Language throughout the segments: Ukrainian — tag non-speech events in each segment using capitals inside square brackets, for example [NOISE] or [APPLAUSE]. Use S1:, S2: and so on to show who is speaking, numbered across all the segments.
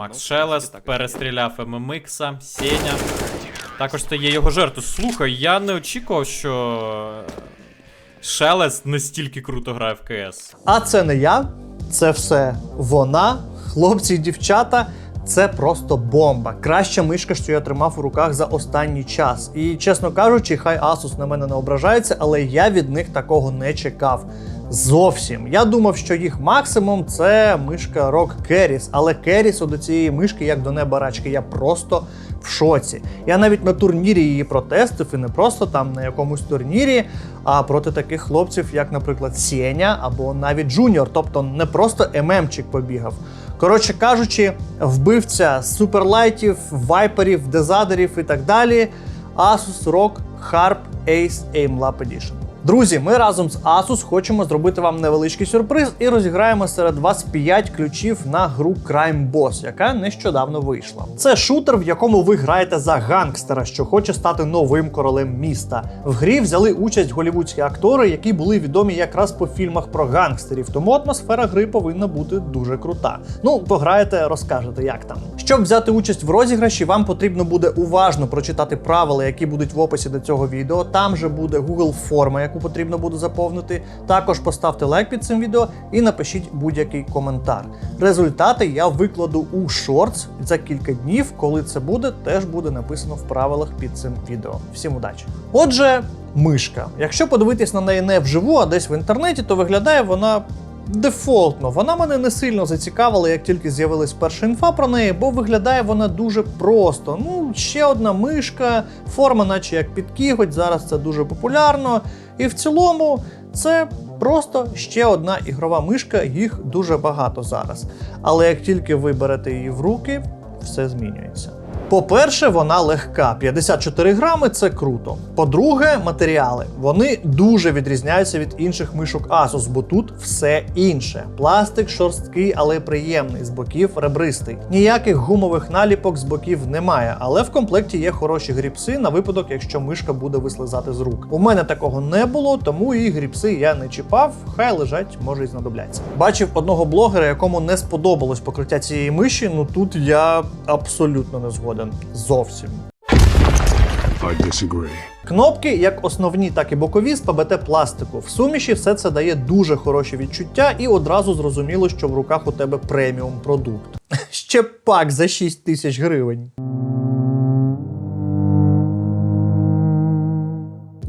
S1: Макс
S2: Ну,
S1: Шелест
S2: так
S1: перестріляв ММХа, Сеня. Також стає його жертву. Слухай, я не очікував, що Шелест настільки круто грає в КС.
S3: А це не я, це все вона, хлопці і дівчата. Це просто бомба. Краща мишка, що я тримав у руках за останній час. І чесно кажучи, хай Asus на мене не ображається, але я від них такого не чекав. Зовсім. Я думав, що їх максимум це мишка Rock Keris, але Керісу до цієї мишки, як до неба рачки, я просто в шоці. Я навіть на турнірі її протестив, і не просто там на якомусь турнірі, а проти таких хлопців, як, наприклад, Сеня або навіть Джуніор, тобто не просто ММчик побігав. Коротше кажучи, вбивця суперлайтів, вайперів, дезадерів і так далі. Asus ROG Harp Ace Aimlab Edition. Друзі, ми разом з Asus хочемо зробити вам невеличкий сюрприз і розіграємо серед вас 5 ключів на гру Crime Boss, яка нещодавно вийшла. Це шутер, в якому ви граєте за гангстера, що хоче стати новим королем міста. В грі взяли участь голівудські актори, які були відомі якраз по фільмах про гангстерів, тому атмосфера гри повинна бути дуже крута. Ну, пограєте, розкажете, як там. Щоб взяти участь в розіграші, вам потрібно буде уважно прочитати правила, які будуть в описі до цього відео. Там же буде Google форма, яку потрібно буде заповнити. Також поставте лайк під цим відео і напишіть будь-який коментар. Результати я викладу у шортс за кілька днів. Коли це буде, теж буде написано в правилах під цим відео. Всім удачі! Отже, мишка. Якщо подивитись на неї не вживу, а десь в інтернеті, то виглядає вона дефолтно. Вона мене не сильно зацікавила, як тільки з'явилась перша інфа про неї, бо виглядає вона дуже просто. Ну, ще одна мишка, форма, наче як під кіготь, зараз це дуже популярно. І в цілому це просто ще одна ігрова мишка, їх дуже багато зараз. Але як тільки ви берете її в руки, все змінюється. По-перше, вона легка. 54 грами це круто. По-друге, матеріали. Вони дуже відрізняються від інших мишок Asus, бо тут все інше. Пластик шорсткий, але приємний, з боків ребристий. Ніяких гумових наліпок з боків немає, але в комплекті є хороші гріпси на випадок, якщо мишка буде вислизати з рук. У мене такого не було, тому і гріпси я не чіпав. Хай лежать, може й знадобляться. Бачив одного блогера, якому не сподобалось покриття цієї миші. Ну тут я абсолютно не згоден. Зовсім.
S4: I disagree.
S3: Кнопки, як основні, так і бокові з ПБТ пластику. В суміші все це дає дуже хороші відчуття, і одразу зрозуміло, що в руках у тебе преміум продукт. [LAUGHS] Ще пак за 6 тисяч гривень.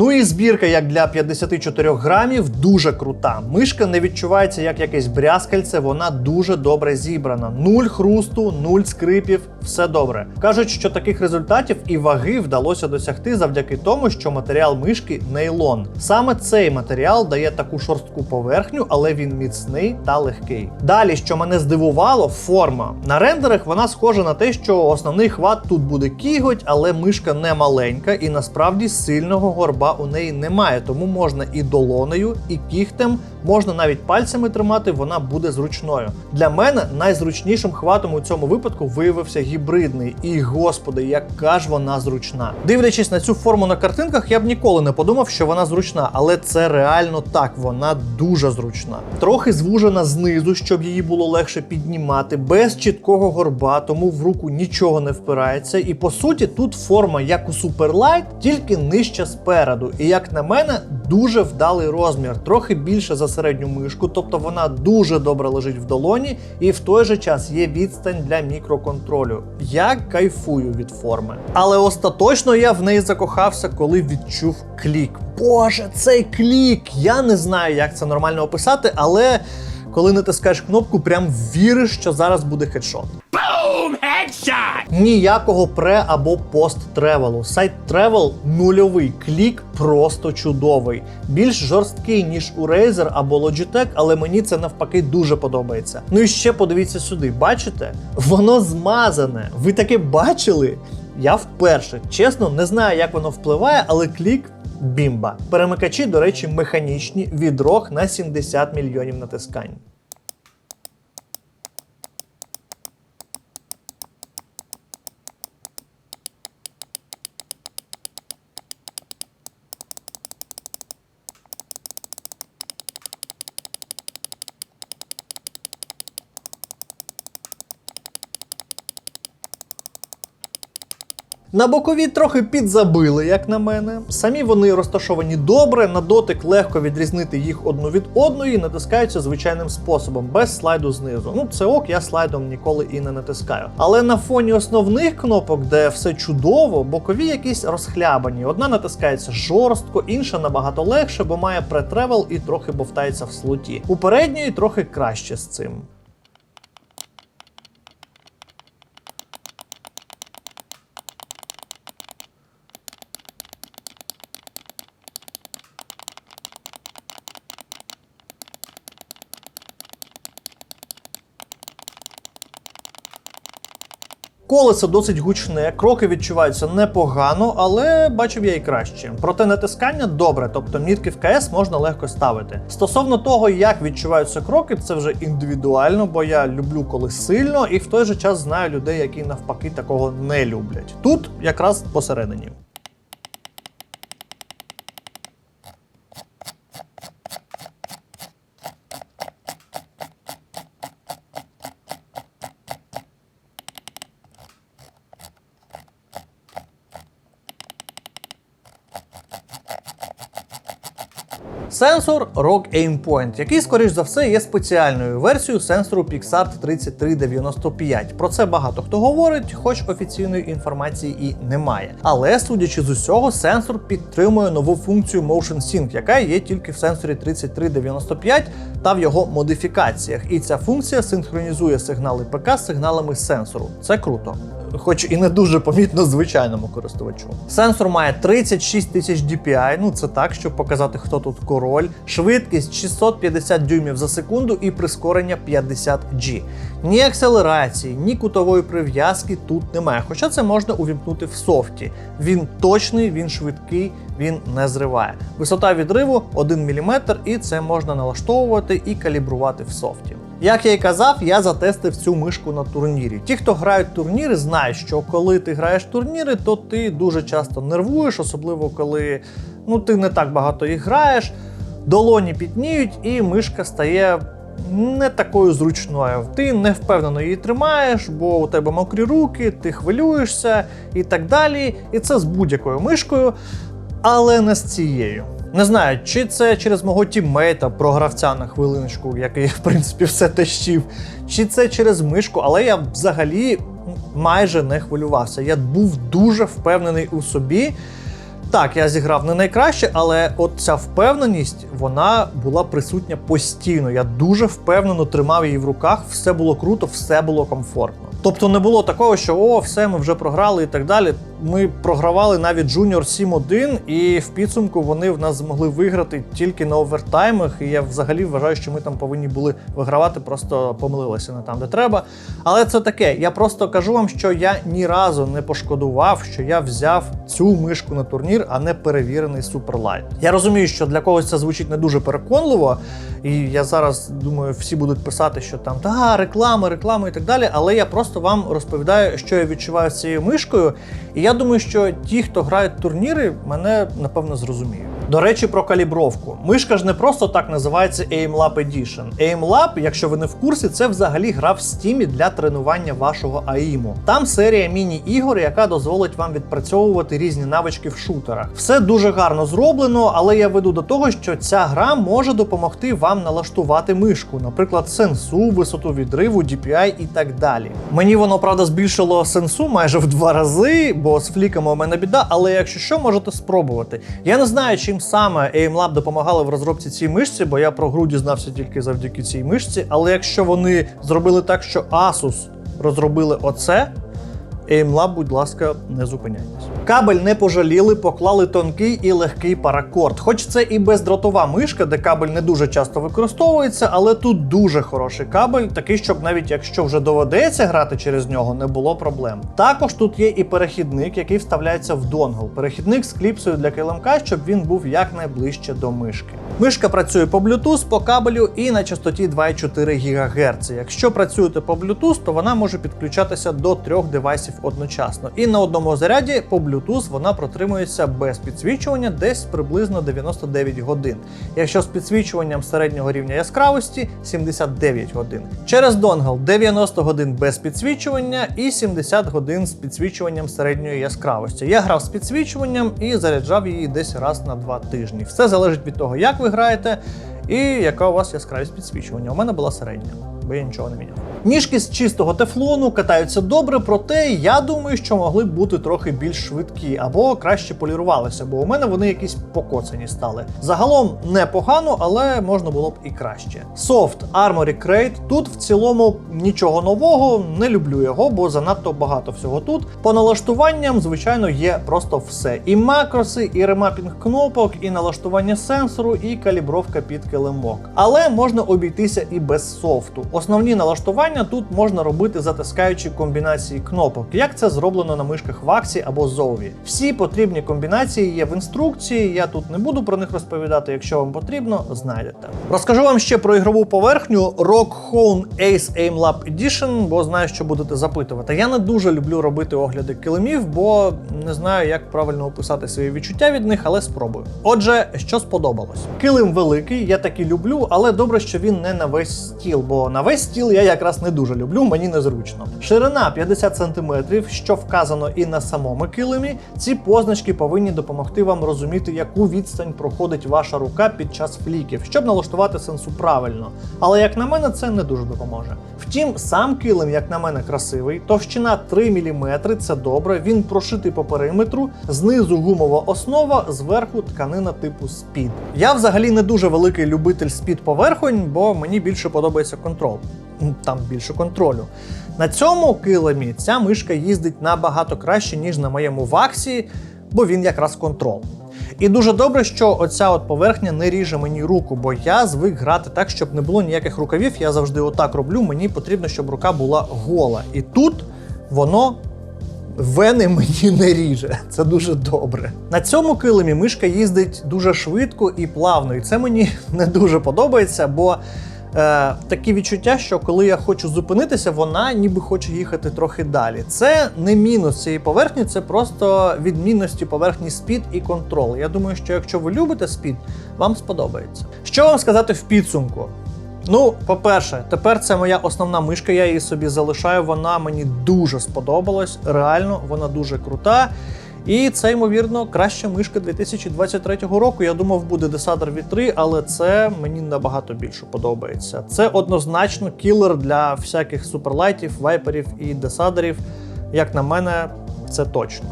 S3: Ну і збірка, як для 54 грамів, дуже крута. Мишка не відчувається як якесь брязкальце, вона дуже добре зібрана. Нуль хрусту, нуль скрипів, все добре. Кажуть, що таких результатів і ваги вдалося досягти завдяки тому, що матеріал мишки нейлон. Саме цей матеріал дає таку шорстку поверхню, але він міцний та легкий. Далі, що мене здивувало, форма. На рендерах вона схожа на те, що основний хват тут буде кіготь, але мишка не маленька і насправді сильного горба у неї немає, тому можна і долонею, і кігтем, можна навіть пальцями тримати, вона буде зручною. Для мене найзручнішим хватом у цьому випадку виявився гібридний. І господи, яка ж вона зручна. Дивлячись на цю форму на картинках, я б ніколи не подумав, що вона зручна, але це реально так, вона дуже зручна. Трохи звужена знизу, щоб її було легше піднімати, без чіткого горба, тому в руку нічого не впирається. І по суті, тут форма як у Superlight, тільки нижча спереду. І як на мене, дуже вдалий розмір, трохи більше за середню мишку, тобто вона дуже добре лежить в долоні, і в той же час є відстань для мікроконтролю. Я кайфую від форми. Але остаточно я в неї закохався, коли відчув клік. Боже, цей клік! Я не знаю, як це нормально описати, але коли натискаєш кнопку, прям віриш, що зараз буде хедшот. Ніякого пре або пост тревелу. Сайт тревел нульовий. Клік просто чудовий. Більш жорсткий, ніж у Razer або Logitech, але мені це навпаки дуже подобається. Ну і ще подивіться сюди, бачите? Воно змазане. Ви таке бачили? Я вперше. Чесно, не знаю, як воно впливає, але клік. Бімба. Перемикачі, до речі, механічні від ROG на 70 мільйонів натискань. На бокові трохи підзабили, як на мене. Самі вони розташовані добре, на дотик легко відрізнити їх одну від одної, натискаються звичайним способом, без слайду знизу. Ну, це ок, я слайдом ніколи і не натискаю. Але на фоні основних кнопок, де все чудово, бокові якісь розхлябані. Одна натискається жорстко, інша набагато легше, бо має претревел і трохи бовтається в слоті. У передньої трохи краще з цим. Колесо досить гучне, кроки відчуваються непогано, але бачив я і краще. Проте натискання добре, тобто мітки в КС можна легко ставити. Стосовно того, як відчуваються кроки, це вже індивідуально, бо я люблю коли сильно, і в той же час знаю людей, які навпаки такого не люблять. Тут якраз посередині. Сенсор ROG Aimpoint, який, скоріш за все, є спеціальною версією сенсору Pixart 3395. Про це багато хто говорить, хоч офіційної інформації і немає. Але судячи з усього, сенсор підтримує нову функцію Motion Sync, яка є тільки в сенсорі 3395 та в його модифікаціях. І ця функція синхронізує сигнали ПК з сигналами сенсору. Це круто хоч і не дуже помітно звичайному користувачу. Сенсор має 36 тисяч DPI, ну це так, щоб показати, хто тут король, швидкість 650 дюймів за секунду і прискорення 50G. Ні акселерації, ні кутової прив'язки тут немає. Хоча це можна увімкнути в софті. Він точний, він швидкий, він не зриває. Висота відриву 1 мм, і це можна налаштовувати і калібрувати в софті. Як я і казав, я затестив цю мишку на турнірі. Ті, хто грають турніри, знають, що коли ти граєш турніри, то ти дуже часто нервуєш, особливо коли ну, ти не так багато їх граєш, долоні пітніють, і мишка стає. Не такою зручною. Ти не впевнено її тримаєш, бо у тебе мокрі руки, ти хвилюєшся і так далі. І це з будь-якою мишкою, але не з цією. Не знаю, чи це через мого тіммейта, програвця на хвилиночку, який, в принципі, все тащив, чи це через мишку, але я взагалі майже не хвилювався. Я був дуже впевнений у собі. Так, я зіграв не найкраще, але от ця впевненість вона була присутня постійно. Я дуже впевнено тримав її в руках, все було круто, все було комфортно. Тобто не було такого, що о, все, ми вже програли і так далі. Ми програвали навіть Junior 7-1, і в підсумку вони в нас змогли виграти тільки на овертаймах. І я взагалі вважаю, що ми там повинні були вигравати, просто помилилися не там, де треба. Але це таке. Я просто кажу вам, що я ні разу не пошкодував, що я взяв цю мишку на турнір, а не перевірений Superlight. Я розумію, що для когось це звучить не дуже переконливо, і я зараз думаю, всі будуть писати, що там та реклама, реклама і так далі. Але я просто вам розповідаю, що я відчуваю з цією мишкою. І я думаю, що ті, хто грають турніри, мене напевно зрозуміють. До речі, про калібровку. Мишка ж не просто так називається AimLab Edition. AimLab, якщо ви не в курсі, це взагалі гра в стімі для тренування вашого АІМу. Там серія міні-ігор, яка дозволить вам відпрацьовувати різні навички в шутерах. Все дуже гарно зроблено, але я веду до того, що ця гра може допомогти вам налаштувати мишку, наприклад, сенсу, висоту відриву, DPI і так далі. Мені воно правда збільшило сенсу майже в два рази, бо з фліками у мене біда, але якщо що, можете спробувати. Я не знаю, чим саме AimLab допомагали в розробці цій мишці, бо я про гру дізнався тільки завдяки цій мишці. Але якщо вони зробили так, що Asus розробили оце, AimLab, будь ласка, не зупиняйтесь. Кабель не пожаліли, поклали тонкий і легкий паракорд. Хоч це і бездротова мишка, де кабель не дуже часто використовується, але тут дуже хороший кабель, такий, щоб навіть якщо вже доведеться грати через нього, не було проблем. Також тут є і перехідник, який вставляється в донгл. Перехідник з кліпсою для килимка, щоб він був якнайближче до мишки. Мишка працює по Bluetooth, по кабелю і на частоті 2,4 ГГц. Якщо працюєте по Bluetooth, то вона може підключатися до трьох девайсів одночасно. І на одному заряді по Bluetooth Bluetooth вона протримується без підсвічування десь приблизно 99 годин. Якщо з підсвічуванням середнього рівня яскравості 79 годин. Через донгл 90 годин без підсвічування і 70 годин з підсвічуванням середньої яскравості. Я грав з підсвічуванням і заряджав її десь раз на два тижні. Все залежить від того, як ви граєте і яка у вас яскравість підсвічування. У мене була середня, бо я нічого не міняв. Ніжки з чистого тефлону катаються добре, проте я думаю, що могли б бути трохи більш швидкі або краще полірувалися, бо у мене вони якісь покоцані стали. Загалом непогано, але можна було б і краще. Soft Armory Crate. Тут в цілому нічого нового, не люблю його, бо занадто багато всього тут. По налаштуванням, звичайно, є просто все: і макроси, і ремапінг кнопок, і налаштування сенсору, і калібровка під килимок. Але можна обійтися і без софту. Основні налаштування тут можна робити затискаючи комбінації кнопок, як це зроблено на мишках Waxi або Zowie. Всі потрібні комбінації є в інструкції. Я тут не буду про них розповідати. Якщо вам потрібно, знайдете. Розкажу вам ще про ігрову поверхню Rock Home Ace Aim Lab Edition, бо знаю, що будете запитувати. Я не дуже люблю робити огляди килимів, бо не знаю, як правильно описати свої відчуття від них, але спробую. Отже, що сподобалось? Килим великий, я таки люблю, але добре, що він не на весь стіл, бо на весь стіл я якраз не дуже люблю, мені незручно. Ширина 50 см, що вказано і на самому килимі. Ці позначки повинні допомогти вам розуміти, яку відстань проходить ваша рука під час фліків, щоб налаштувати сенсу правильно. Але як на мене, це не дуже допоможе. Втім, сам килим, як на мене, красивий, товщина 3 мм, це добре. Він прошитий по периметру, знизу гумова основа, зверху тканина типу спід. Я взагалі не дуже великий любитель спід поверхонь, бо мені більше подобається контрол. Там більше контролю. На цьому килимі ця мишка їздить набагато краще, ніж на моєму ваксі, бо він якраз контрол. І дуже добре, що оця от поверхня не ріже мені руку, бо я звик грати так, щоб не було ніяких рукавів. Я завжди отак роблю. Мені потрібно, щоб рука була гола. І тут воно вени мені не ріже. Це дуже добре. На цьому килимі мишка їздить дуже швидко і плавно, і це мені [LAUGHS] не дуже подобається, бо. Е, такі відчуття, що коли я хочу зупинитися, вона ніби хоче їхати трохи далі. Це не мінус цієї поверхні, це просто відмінності поверхні спід і контрол. Я думаю, що якщо ви любите спід, вам сподобається. Що вам сказати в підсумку? Ну, по-перше, тепер це моя основна мишка, я її собі залишаю. Вона мені дуже сподобалась. Реально, вона дуже крута. І це, ймовірно, краща мишка 2023 року. Я думав, буде Desader V3, але це мені набагато більше подобається. Це однозначно кілер для всяких суперлайтів, вайперів і десадерів. Як на мене, це точно.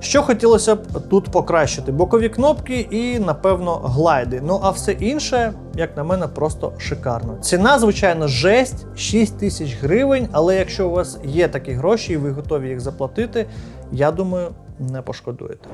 S3: Що хотілося б тут покращити? Бокові кнопки і, напевно, глайди. Ну а все інше, як на мене, просто шикарно. Ціна, звичайно, жесть 6 тисяч гривень, але якщо у вас є такі гроші і ви готові їх заплатити, я думаю, не пошкодуєте.